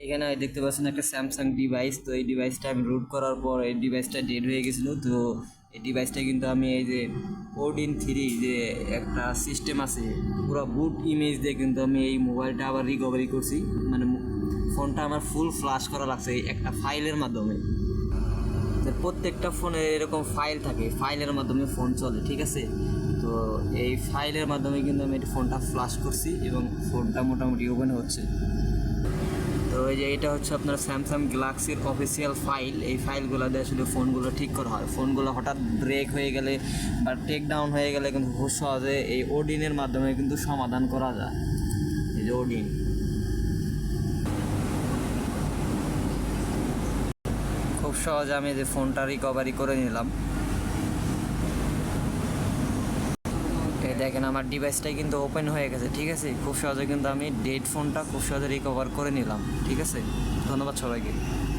এখানে দেখতে পাচ্ছেন একটা স্যামসাং ডিভাইস তো এই ডিভাইসটা আমি রুট করার পর এই ডিভাইসটা ডেড হয়ে গেছিল। তো এই ডিভাইসটা কিন্তু আমি এই যে ওডিন থ্রি যে একটা সিস্টেম আছে, পুরো বুট ইমেজ দিয়ে কিন্তু আমি এই মোবাইলটা আবার রিকভারি করছি। মানে ফোনটা আমার ফুল ফ্লাশ করা লাগছে একটা ফাইলের মাধ্যমে। প্রত্যেকটা ফোনে এরকম ফাইল থাকে ফাইলের মাধ্যমে ফোন চলে, ঠিক আছে? তো এই ফাইলের মাধ্যমে কিন্তু আমি ফোনটা ফ্লাশ করছি এবং ফোনটা মোটামুটি ওপেন হচ্ছে। তো এই যে এটা হচ্ছে আপনার স্যামসাং গ্যালাক্সির অফিসিয়াল ফাইল এই ফাইলগুলো দিয়ে আসলে ফোনগুলো ঠিক করা হয়। ফোনগুলো হঠাৎ ব্রেক হয়ে গেলে বা টেক ডাউন হয়ে গেলে কিন্তু খুব সহজে এই ওডিনের মাধ্যমে কিন্তু সমাধান করা যায়। এই যে ওডিন খুব সহজে আমি যে ফোনটা রিকভারি করে নিলাম এই দেখেন আমার ডিভাইসটাই কিন্তু ওপেন হয়ে গেছে, ঠিক আছে? খুব সহজে কিন্তু আমি ডেড ফোনটা খুব সহজে রিকভার করে নিলাম, ঠিক আছে? ধন্যবাদ সবাইকে।